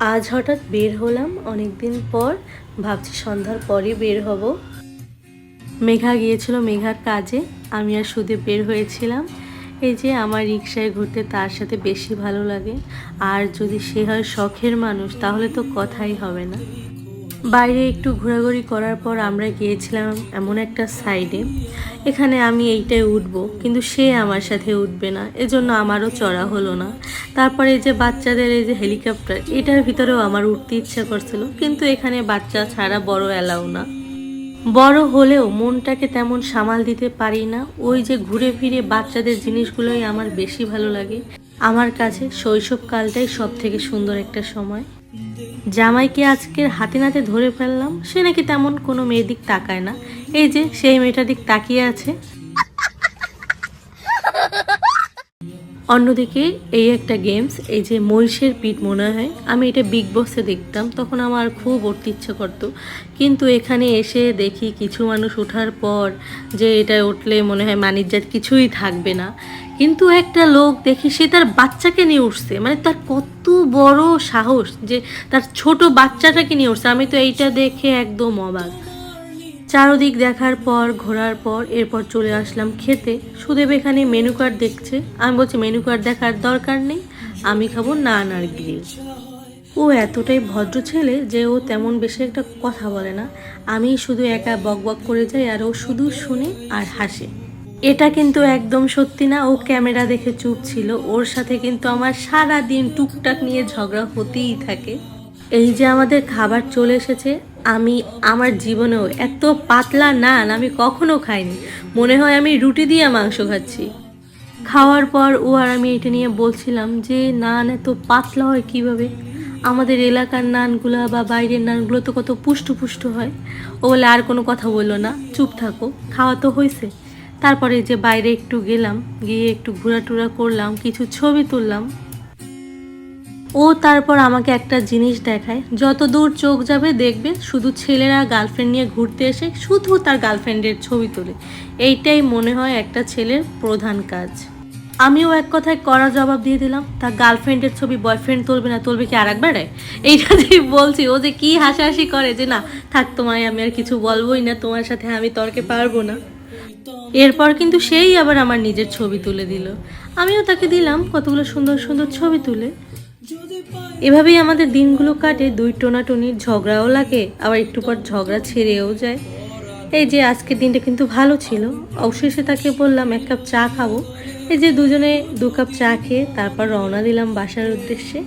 আজ হঠাৎ বের হলাম অনেক দিন পর। ভাবছি সন্ধ্যার পরে বের হব। মেঘা গিয়েছিল মেঘার কাজে, আমি আর সুদে বের হয়েছিলাম। এই যে আমার রিক্সায় ঘুরতে তার সাথে বেশি ভালো লাগে। আর যদি সে হয় শখের মানুষ, তাহলে তো কথাই হবে না। বাইরে একটু ঘোরাঘুরি করার পর আমরা গিয়েছিলাম এমন একটা সাইডে এখানে আমি এইটাই উঠবো, কিন্তু সে আমার সাথে উঠবে না। এজন্য আমারও চড়া হলো না। তারপরে এই যে বাচ্চাদের এই যে হেলিকপ্টার এটার ভিতরেও আমার উঠতে ইচ্ছা করছিল, কিন্তু এখানে বাচ্চা ছাড়া বড় অ্যালাউ না। বড় হলেও মনটাকে তেমন সামাল দিতে পারি না। ওই যে ঘুরে ফিরে বাচ্চাদের জিনিসগুলোই আমার বেশি ভালো লাগে। আমার কাছে শৈশবকালটাই সব থেকে সুন্দর একটা সময়। জামাইকে আজকের হাতে নাতে ধরে ফেললাম, সে নাকি তেমন কোনো মেয়ের দিক তাকায় না। এই যে, সেই মেয়েটার দিক তাকিয়ে আছে। অন্যদিকে এই একটা গেমস এই যে মহিষের পিঠ মনে হয়, আমি এটা বিগ বসে দেখতাম, তখন আমার খুব উঠতে ইচ্ছে করতো। কিন্তু এখানে এসে দেখি কিছু মানুষ ওঠার পর যে এটা উঠলে মনে হয় মানিজ্জাত কিছুই থাকবে না। কিন্তু একটা লোক দেখি সে তার বাচ্চাকে নিয়ে উঠছে মানে তার কত বড় সাহস যে তার ছোট বাচ্চাটাকে নিয়ে উঠছে। আমি তো এইটা দেখে একদম অবাক। চারদিক দেখার পর, ঘোরার পর, এরপর চলে আসলাম খেতে। সুদেব এখানে মেনু কার্ড দেখছে। আমি বলছি মেনু কার্ড দেখার দরকার নেই। আমি খাব নান আর গ্রিল ও এতটাই ভদ্র ছেলে যে ও তেমন বেশি একটা কথা বলে না। আমি শুধু একা বক বক করে যাই আর ও শুধু শুনে আর হাসে। এটা কিন্তু একদম সত্যি না। ও ক্যামেরা দেখে চুপ ছিল। ওর সাথে কিন্তু আমার সারা দিন টুকটাক নিয়ে ঝগড়া হতেই থাকে। এই যে আমাদের খাবার চলে এসেছে, আমি আমার জীবনেও এত পাতলা নান আমি কখনো খাইনি। মনে হয় আমি রুটি দিয়ে মাংস খাচ্ছি। খাওয়ার পর ও আর আমি এটা নিয়ে বলছিলাম যে, নান এত পাতলা হয় কীভাবে? আমাদের এলাকার নানগুলো বা বাইরের নানগুলো তো কত পুষ্ট পুষ্ট হয়। ও বলে, আর কোনো কথা বলল না, চুপ থাকো, খাওয়া তো হয়েছে তারপরে যে বাইরে একটু গেলাম, গিয়ে একটু ঘোরাটুরা করলাম, কিছু ছবি তুললাম। ও তারপর আমাকে একটা জিনিস দেখায়। যত দূর চোখ যাবে দেখবে শুধু ছেলেরা গার্লফ্রেন্ড নিয়ে ঘুরতে এসে শুধু তার গার্লফ্রেন্ডের ছবি তোলে। এইটাই মনে হয় একটা ছেলের প্রধান কাজ। আমিও এক কথায় কড়া জবাব দিয়ে দিলাম, তার গার্লফ্রেন্ডের ছবি বয়ফ্রেন্ড তুলবে না, তুলবে কি আর একবারে এইটা যে বলছি, ও যে কি হাসাহাসি করে যে না, থাক তোমায় আমি আর কিছু বলবোই না, তোমার সাথে আমি তর্কে পারব না। এরপর কিন্তু সেই আবার আমার নিজের ছবি তুলে দিল। আমিও তাকে দিলাম কতগুলো সুন্দর সুন্দর ছবি তুলে। এভাবেই আমাদের দিনগুলো কাটে। দুই টোনাটনির ঝগড়াও লাগে, আবার একটু পর ঝগড়া ছেড়েও যায়। এই যে আজকের দিনটা কিন্তু ভালো ছিল। অবশেষে তাকে বললাম, এক কাপ চা খাব। এই যে দুজনে দু কাপ চা খেয়ে তারপর রওনা দিলাম বাসার উদ্দেশ্যে।